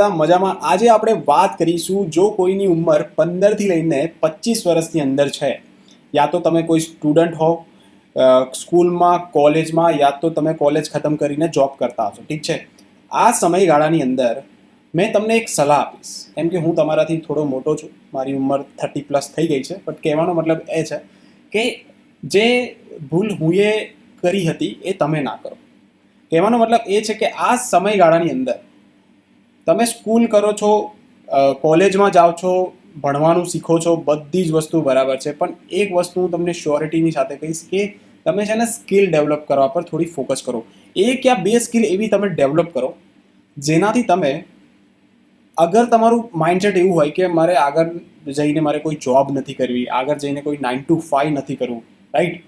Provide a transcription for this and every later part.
બધા મજામાં. આજે આપણે વાત કરીશું, જો કોઈની ઉંમર પંદરથી લઈને પચીસ વર્ષની અંદર છે, યા તો તમે કોઈ સ્ટુડન્ટ હો સ્કૂલમાં, કોલેજમાં, યા તો તમે કોલેજ ખતમ કરીને જોબ કરતા હશો, ઠીક છે? આ સમયગાળાની અંદર મેં તમને એક સલાહ આપીશ. કેમ કે હું તમારાથી થોડો મોટો છું, મારી ઉંમર થર્ટી પ્લસ થઈ ગઈ છે, બટ કહેવાનો મતલબ એ છે કે જે ભૂલ હું એ કરી હતી એ તમે ના કરો. કહેવાનો મતલબ એ છે કે આ સમયગાળાની અંદર તમે સ્કૂલ કરો છો કોલેજમાં જાઓ છો, ભણવાનું શીખો છો, બધી જ વસ્તુ બરાબર છે. પણ એક વસ્તુ હું તમને શ્યોરિટીની સાથે કહીશ કે તમે છે ને સ્કિલ ડેવલપ કરવા પર થોડી ફોકસ કરો. એક યા બે સ્કિલ એવી તમે ડેવલપ કરો, જેનાથી તમે અગર તમારું માઇન્ડસેટ એવું હોય કે મારે આગળ જઈને મારે કોઈ જોબ નથી કરવી, આગળ જઈને કોઈ નાઇન ટુ ફાઈવ નથી કરવું રાઈટ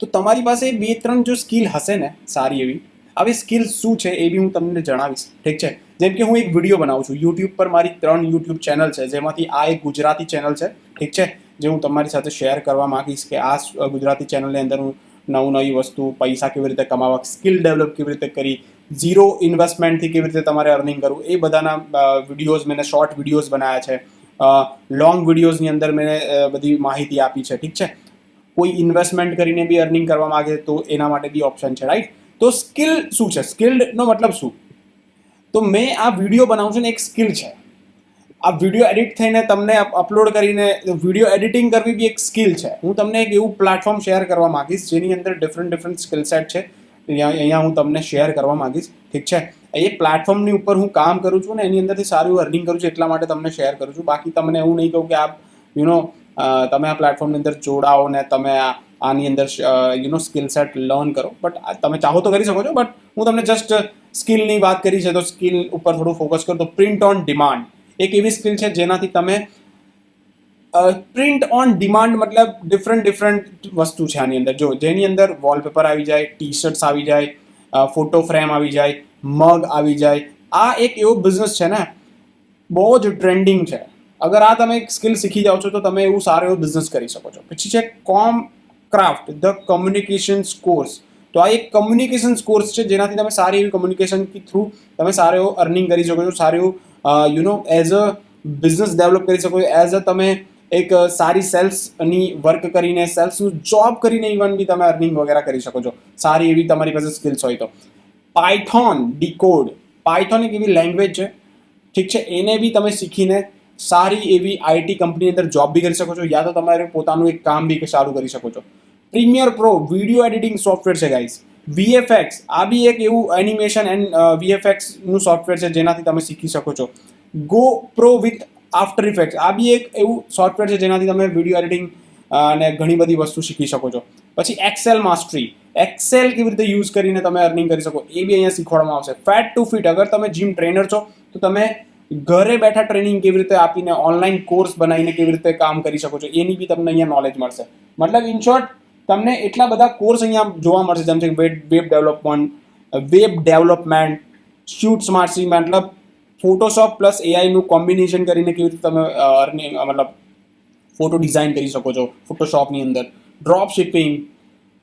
તો તમારી પાસે બે ત્રણ જો સ્કિલ હશે ને સારી એવી આવી સ્કિલ શું છે એ બી હું તમને જણાવીશ. ઠીક છે? જેમ કે હું એક વીડિયો બનાવું છું. યુટ્યુબ પર મારી ત્રણ યુટ્યુબ ચેનલ છે. જેમાંથી આ એક ગુજરાતી ચેનલ છે. ઠીક છે? જે હું તમારી સાથે શેર કરવા માંગીશ કે આ ગુજરાતી ચેનલની અંદર હું નવું નવી વસ્તુ, પૈસા કેવી રીતે કમાવા, સ્કિલ ડેવલપ કેવી રીતે કરી, ઝીરો ઇન્વેસ્ટમેન્ટથી કેવી રીતે તમારે અર્નિંગ કરવું, એ બધાના વિડીયોઝ મેં શોર્ટ વિડીયોઝ બનાવ્યા છે. લોંગ વિડીયોઝની અંદર મેં બધી માહિતી આપી છે. ઠીક છે? કોઈ ઇન્વેસ્ટમેન્ટ કરીને બી અર્નિંગ કરવા માગે તો એના માટે બી ઓપ્શન છે, રાઈટ? તો સ્કિલ શું છે? સ્કિલ્ડનો મતલબ શું? તો મેં આ વીડિયો બનાવું છું ને, એક સ્કિલ છે. આ વીડિયો એડિટ થઈને તમને અપલોડ કરીને, વીડિયો એડિટિંગ કરવી બી એક સ્કિલ છે. હું તમને એક એવું પ્લેટફોર્મ શેર કરવા માંગીશ, જેની અંદર ડિફરન્ટ ડિફરન્ટ સ્કિલ સેટ છે. અહીંયા હું તમને શેર કરવા માંગીશ. ઠીક છે? એ પ્લેટફોર્મની ઉપર હું કામ કરું છું ને, એની અંદરથી સારું અર્નિંગ કરું છું, એટલા માટે તમને શેર કરું છું. બાકી તમને એવું નહીં કહું કે આપ યુ નો તમે આ પ્લેટફોર્મની અંદર જોડાઓ ને તમે આ આની અંદર you know skill set learn કરો. બટ તમે ચાહો તો કરી શકો છો બટ હું તમને જસ્ટ સ્કિલની વાત કરી છે, તો સ્કિલ ઉપર થોડું ફોકસ કરો, તો પ્રિન્ટ ઓન ડિમાન્ડ એક એવી સ્કિલ છે જેનાથી તમે પ્રિન્ટ ઓન ડિમાન્ડ મતલબ ડિફરન્ટ ડિફરન્ટ વસ્તુ છે આની અંદર. જો, જેની અંદર વોલપેપર આવી જાય ટી શર્ટ્સ આવી જાય ફોટો ફ્રેમ આવી જાય મગ આવી જાય. આ એક એવો બિઝનેસ છે ને, બહુ જ ટ્રેન્ડિંગ છે. અગર આ તમે એક સ્કિલ શીખી જાઓ છો, તો તમે એવું સારો એવો બિઝનેસ કરી શકો છો. પછી છે કોમ ક્રાફ્ટ ધ કમ્યુનિકેશન કોર્સ તો આ એક કમ્યુનિકેશન કોર્સ છે, જેનાથી તમે સારી એવી કમ્યુનિકેશન થ્રુ તમે સારો એવો અર્નિંગ કરી શકો છો, સારું you know as a business develop કરી શકો છો એઝ અ તમે એક સારી સેલ્સની વર્ક કરીને સેલ્સનું જોબ કરીને ઇવન બી તમે અર્નિંગ વગેરે કરી શકો છો. સારી એવી તમારી પાસે સ્કિલ્સ હોય તો. પાયથોન ડીકોડ પાયથોન એક એવી લેંગ્વેજ છે, ઠીક છે, એને બી તમે શીખીને સારી એવી આઈટી કંપની અંદર જોબ બી કરી શકો છો, યા તો તમારે પોતાનું એક કામ બી ચાલુ કરી શકો છો. Premiere Pro video editing software છે ગાઈઝ વીએફએક્સ આ બી એક એવું એનિમેશન એન્ડ વીએફએક્સનું સોફ્ટવેર છે, જેનાથી તમે શીખી શકો છો. Go pro with After Effects આ બી એક એવું સોફ્ટવેર છે, જેનાથી તમે વીડિયો એડિટિંગ અને ઘણી બધી વસ્તુ શીખી શકો છો. પછી એક્સેલ માસ્ટરી એક્સેલ કેવી રીતે યુઝ કરીને તમે અર્નિંગ કરી શકો, એ બી અહીંયા શીખવાડવામાં આવશે. ફેટ ટુ ફિટ અગર તમે જીમ ટ્રેનર છો, તો તમે ઘરે બેઠા ટ્રેનિંગ કેવી રીતે આપીને ઓનલાઈન કોર્સ બનાવીને કેવી રીતે કામ કરી શકો છો, એની બી તમને અહીંયા નોલેજ મળશે. મતલબ ઇન શોર્ટ તમને એટલા બધા કોર્સ અહીંયા જોવા મળશે, જેમ કે web web development web development suite smart C મતલબ ફોટોશોપ પ્લસ એઆઈનું કોમ્બિનેશન કરીને કેવી રીતે તમે અર્નિંગ મતલબ ફોટો ડિઝાઇન કરી શકો છો ફોટોશોપની અંદર. ડ્રોપ શિપિંગ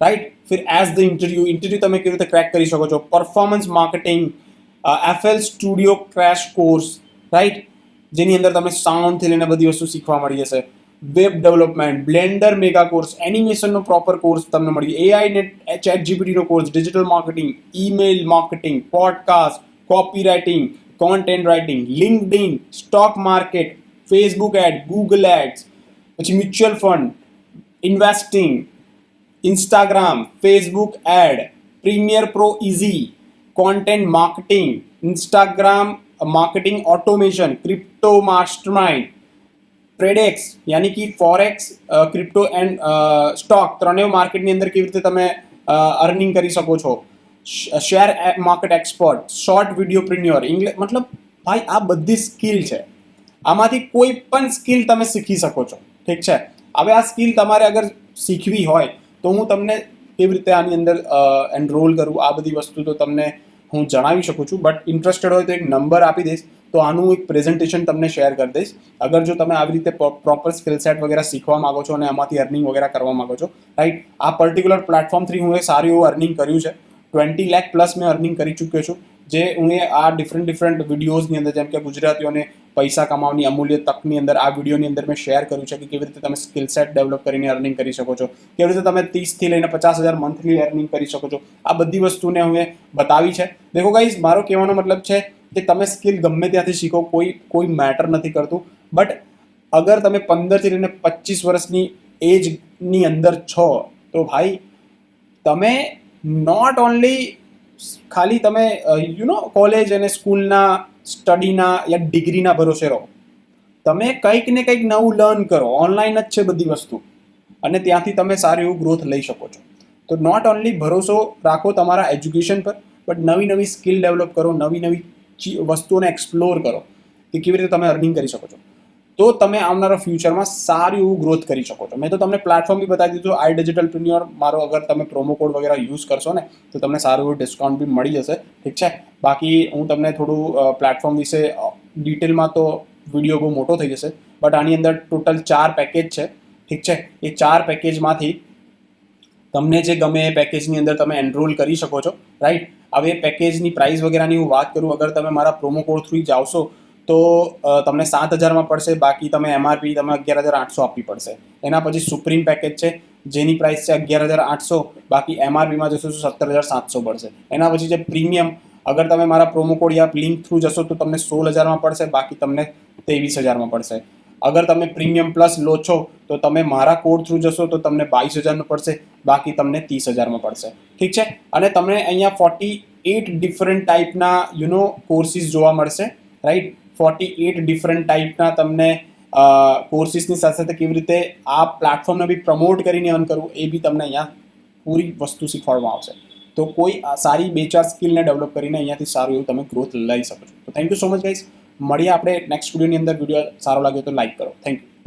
રાઈટ ફિર એઝ ધ ઇન્ટરવ્યૂ ઇન્ટરવ્યૂ તમે કેવી રીતે ક્રેક કરી શકો છો? Performance marketing FL studio crash course right જેની અંદર તમે સાઉન્ડથી લઈને બધી વસ્તુ શીખવા મળી જશે. Web development, blender mega course, એનિમેશનનો proper course તમને મળી AI net chat જીપીટીનો course, digital marketing, email marketing, podcast copy writing content writing LinkedIn stock market Facebook ad Google ads પછી mutual fund investing Instagram Facebook ad Premiere Pro easy content marketing Instagram marketing automation crypto mastermind Tradex યાની કે forex crypto and stock ત્રણેય માર્કેટની અંદર કેવી રીતે તમે earning કરી શકો છો. Share market expert short video પ્રિન્યોર English મતલબ ભાઈ આ બધી સ્કિલ છે. આમાંથી કોઈ પણ સ્કિલ તમે શીખી શકો છો. ઠીક છે? હવે આ સ્કિલ તમારે અગર શીખવી હોય, તો હું તમને કેવી રીતે આની અંદર એનરોલ કરું, આ બધી વસ્તુ તો તમને હું જણાવી શકું છું બટ ઇન્ટરેસ્ટેડ હોય તો એક નંબર આપી દઈશ. તો આનું એક પ્રેઝન્ટેશન તમને શેર કરી દઈશ. અગર જો તમે આવી રીતે પ્રોપર સ્કિલ સેટ વગેરે શીખવા માગો છો અને આમાંથી અર્નિંગ વગેરે કરવા માગો છો રાઈટ આ પર્ટિક્યુલર પ્લેટફોર્મ થ્રી હું એ સારું એવું અર્નિંગ કર્યું છે. ટ્વેન્ટી લેખ પ્લસ મેં અર્નિંગ કરી ચૂક્યો છું, જે હું આ ડિફરન્ટ ડિફરન્ટ વિડીયોઝની અંદર, જેમ કે ગુજરાતીઓને પૈસા કમાવાની અમૂલ્ય તકની અંદર, આ વિડીયોની અંદર મેં શેર કર્યું છે કે કેવી રીતે તમે સ્કિલ સેટ ડેવલપ કરીને અર્નિંગ કરી શકો છો. કેવી રીતે તમે ત્રીસથી લઈને પચાસ હજાર મંથલી અર્નિંગ કરી શકો છો. આ બધી વસ્તુને હું બતાવી છે. દેખો ગાઈઝ મારો કહેવાનો મતલબ છે કે તમે સ્કિલ ગમે ત્યાંથી શીખો, કોઈ કોઈ મેટર નથી કરતું. બટ અગર તમે પંદરથી લઈને પચીસ વર્ષની એજની અંદર છો, તો ભાઈ, તમે નોટ ઓનલી ખાલી તમે યુ નો કોલેજ અને સ્કૂલના સ્ટડીના યા ડિગ્રીના ભરોસે રહો. તમે કંઈક ને કંઈક નવું લર્ન કરો. ઓનલાઈન જ છે બધી વસ્તુ. અને ત્યાંથી તમે સારું એવું ગ્રોથ લઈ શકો છો. તો નોટ ઓનલી ભરોસો રાખો તમારા એજ્યુકેશન પર બટ નવી નવી સ્કિલ ડેવલપ કરો, નવી નવી વસ્તુઓને એક્સપ્લોર કરો કે કેવી રીતે તમે અર્નિંગ કરી શકો છો. તો તમે આવનારા ફ્યુચરમાં સારું એવું ગ્રોથ કરી શકો છો. મેં તો તમને પ્લેટફોર્મ બી બતાવી દીધું આઈ ડિજિટલ પ્રિન્યોર મારો અગર તમે પ્રોમો કોડ વગેરે યુઝ કરશો ને, તો તમને સારું એવું ડિસ્કાઉન્ટ બી મળી જશે. ઠીક છે? બાકી હું તમને થોડું પ્લેટફોર્મ વિશે ડિટેલમાં તો વીડિયો બહુ મોટો થઈ જશે બટ આની અંદર ટોટલ ચાર પેકેજ છે. ઠીક છે? એ ચાર પેકેજમાંથી તમને જે ગમે એ પેકેજની અંદર તમે એનરોલ કરી શકો છો રાઈટ હવે પેકેજની પ્રાઇસ વગેરેની હું વાત કરું, અગર તમે મારા પ્રોમો કોડ થ્રુ જાવશો, તો તમને સાત હજારમાં પડશે, બાકી તમે એમઆરપી તમે અગિયાર હજાર આઠસો આપવી પડશે. એના પછી સુપ્રીમ પેકેજ છે, જેની પ્રાઇસ છે અગિયાર હજાર આઠસો, બાકી એમઆરપીમાં જશો તો સત્તર હજાર સાતસો પડશે. એના પછી જે પ્રીમિયમ અગર તમે મારા પ્રોમો કોડ યા લિંક થ્રુ જશો તો તમને સોળ હજારમાં પડશે, બાકી તમને ત્રેવીસ હજારમાં પડશે. અગર તમે પ્રીમિયમ પ્લસ લો છો, તો તમે મારા કોડ થ્રુ જશો, તો તમને બાવીસ હજારનું પડશે, બાકી તમને ત્રીસ હજારમાં પડશે. ઠીક છે? અને તમને અહીંયા ફોર્ટી એટ ડિફરન્ટ ટાઈપના યુનો કોર્સિસ જોવા મળશે રાઈટ ફોર્ટી એટ ડિફરન્ટ ટાઈપના તમને કોર્સિસની સાથે સાથે કેવી રીતે આ પ્લેટફોર્મને બી પ્રમોટ કરીને અર્ન કરવું, એ બી તમને અહીંયા પૂરી વસ્તુ શીખવાડવામાં આવશે. તો કોઈ સારી બે ચાર સ્કિલને ડેવલપ કરીને અહીંયાથી સારું એવું તમે ગ્રોથ લઈ શકો છો. તો thank you so much guys મળીએ આપણે નેક્સ્ટ વિડીયોની અંદર. વીડિયો સારો લાગ્યો તો લાઈક કરો. Thank you